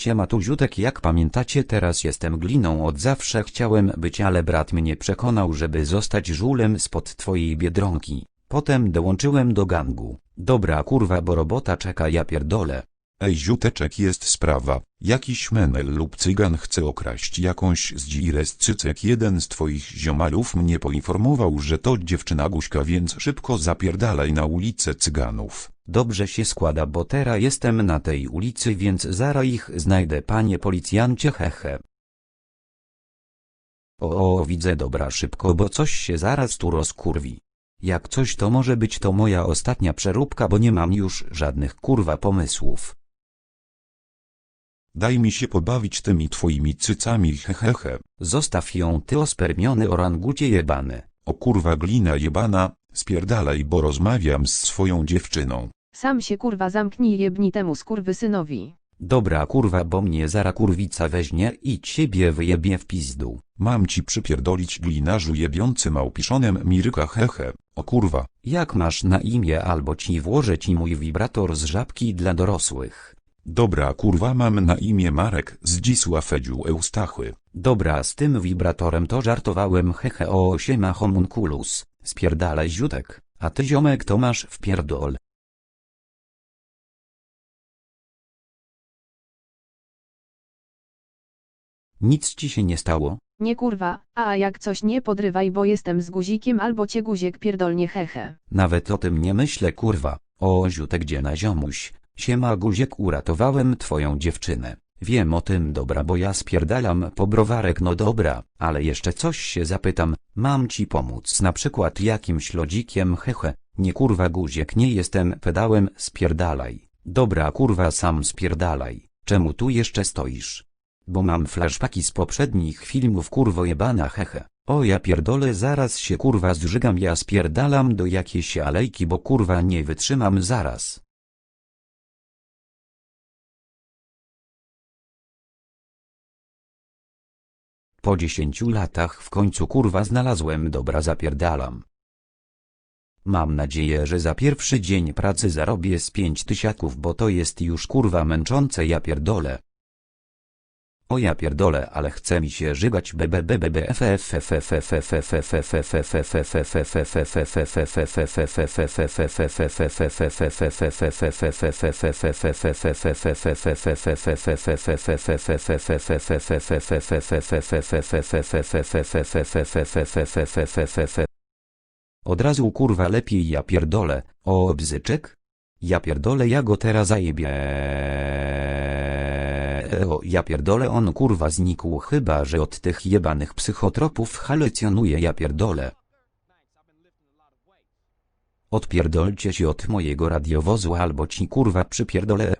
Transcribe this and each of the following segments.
Siema tu ziutek jak pamiętacie teraz jestem gliną od zawsze chciałem być ale brat mnie przekonał żeby zostać żulem spod twojej biedronki. Potem dołączyłem do gangu. Dobra kurwa bo robota czeka ja pierdolę. Ej ziuteczek jest sprawa, jakiś menel lub cygan chce okraść jakąś z dzires cycek jeden z twoich ziomalów mnie poinformował, że to dziewczyna Guśka więc szybko zapierdalaj na ulicę cyganów. Dobrze się składa bo teraz jestem na tej ulicy więc zara ich znajdę panie policjancie hehe. O, o widzę dobra szybko bo coś się zaraz tu rozkurwi. Jak coś to może być to moja ostatnia przeróbka bo nie mam już żadnych kurwa pomysłów. Daj mi się pobawić tymi twoimi cycami hehehe. Zostaw ją ty ospermiony orangucie jebany. O kurwa glina jebana, spierdalaj bo rozmawiam z swoją dziewczyną. Sam się kurwa zamknij jebni temu skurwysynowi. Dobra kurwa bo mnie zara kurwica weźmie i ciebie wyjebie w pizdu. Mam ci przypierdolić glinarzu jebiący małpiszonem Mirka hehe. O kurwa. Jak masz na imię albo ci włożę ci mój wibrator z żabki dla dorosłych. Dobra kurwa mam na imię Marek Zdzisław Edziu Eustachy. Dobra z tym wibratorem to żartowałem hehe o siema homunculus. Spierdalaj ziutek, a ty ziomek to masz w pierdol. Nic ci się nie stało? Nie kurwa, a jak coś nie podrywaj bo jestem z guzikiem albo cię guziek pierdolnie hehe. Nawet o tym nie myślę kurwa. O ziutek gdzie na ziomuś. Siema guziek uratowałem twoją dziewczynę. Wiem o tym dobra bo ja spierdalam po browarek no dobra, ale jeszcze coś się zapytam, mam ci pomóc na przykład jakimś lodzikiem hehe, nie kurwa guziek nie jestem pedałem spierdalaj. Dobra kurwa sam spierdalaj, czemu tu jeszcze stoisz? Bo mam flashbacki z poprzednich filmów kurwo jebana hehe. O ja pierdolę zaraz się kurwa zżygam ja spierdalam do jakiejś alejki bo kurwa nie wytrzymam zaraz. Po dziesięciu latach w końcu kurwa znalazłem dobra zapierdalam. Mam nadzieję, że za pierwszy dzień pracy zarobię z pięć tysiaków, bo to jest już kurwa męczące ja pierdolę. O ja pierdolę, ale chce mi się żygać Od razu kurwa lepiej ja pierdolę, o bzyczek? Ja pierdolę ja go teraz zajebie. O ja pierdolę on kurwa znikł chyba że od tych jebanych psychotropów halucjonuje ja pierdolę. Odpierdolcie się od mojego radiowozu albo ci kurwa przypierdolę.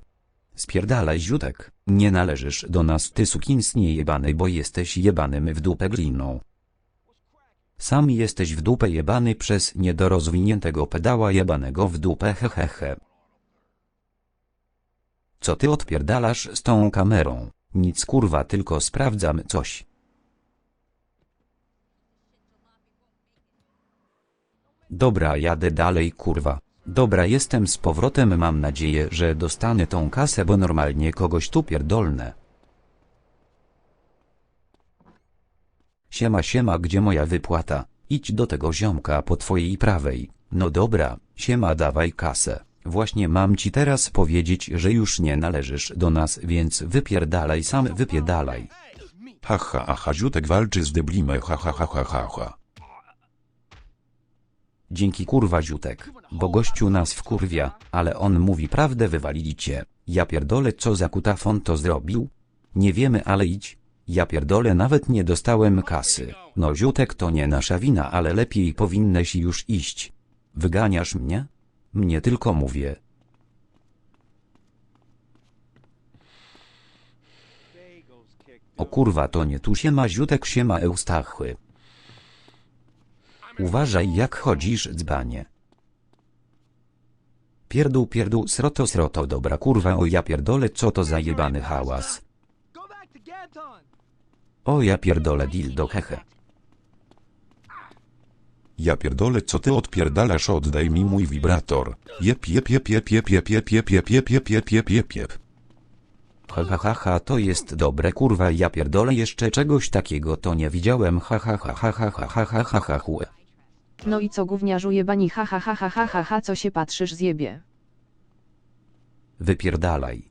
Spierdalaj ziutek, nie należysz do nas ty sukinsnie jebany bo jesteś jebanym w dupę gliną. Sam jesteś w dupę jebany przez niedorozwiniętego pedała jebanego w dupę hehehe. Co ty odpierdalasz z tą kamerą? Nic kurwa tylko sprawdzam coś. Dobra jadę dalej kurwa. Dobra jestem z powrotem mam nadzieję, że dostanę tą kasę bo normalnie kogoś tu pierdolnę. Siema siema gdzie moja wypłata? Idź do tego ziomka po twojej prawej. No dobra, siema dawaj kasę. Właśnie mam ci teraz powiedzieć, że już nie należysz do nas, więc wypierdalaj sam wypierdalaj. Haha, aha, ziutek walczy z deblimem, ha ha ha ha ha ha. Dzięki kurwa ziutek, bo gościu nas wkurwia, ale on mówi prawdę wywalili cię. Ja pierdolę co za kutafon to zrobił? Nie wiemy ale idź. Ja pierdolę nawet nie dostałem kasy. No ziutek to nie nasza wina ale lepiej powinneś już iść. Wyganiasz mnie? Mnie tylko mówię. O kurwa to nie tu siema ziutek siema Eustachy. Uważaj jak chodzisz dzbanie. Pierdół pierdół sroto sroto dobra kurwa o ja pierdolę co to za jebany hałas. O ja pierdolę dildo hehe. Ja pierdolę co ty odpierdalasz oddaj mi mój wibrator. Jep jep jep jep jep jep jep jep jep jep jep jep jep jep jep. Ha ha ha ha to jest dobre kurwa ja pierdolę jeszcze czegoś takiego to nie widziałem ha ha ha ha ha ha ha ha ha ha chłe. No i co gówniarzu jebani ha ha ha ha ha ha ha co się patrzysz zjebie. Wypierdalaj.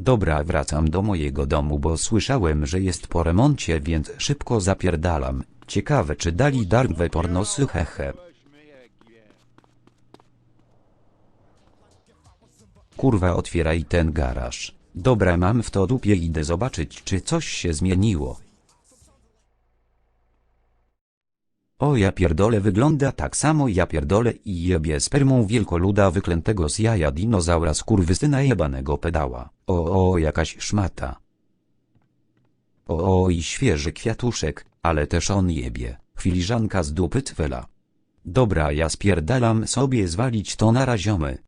Dobra wracam do mojego domu bo słyszałem że jest po remoncie więc szybko zapierdalam. Ciekawe czy dali darmowe pornosy hehe. Kurwa otwieraj ten garaż. Dobra mam w to dupie idę zobaczyć czy coś się zmieniło. O ja pierdolę wygląda tak samo ja pierdolę i jebie spermą wielkoluda wyklętego z jaja dinozaura skurwysyna jebanego pedała. O o jakaś szmata. O o i świeży kwiatuszek, ale też on jebie. Filiżanka z dupy twela. Dobra ja spierdalam sobie zwalić to na raziomy.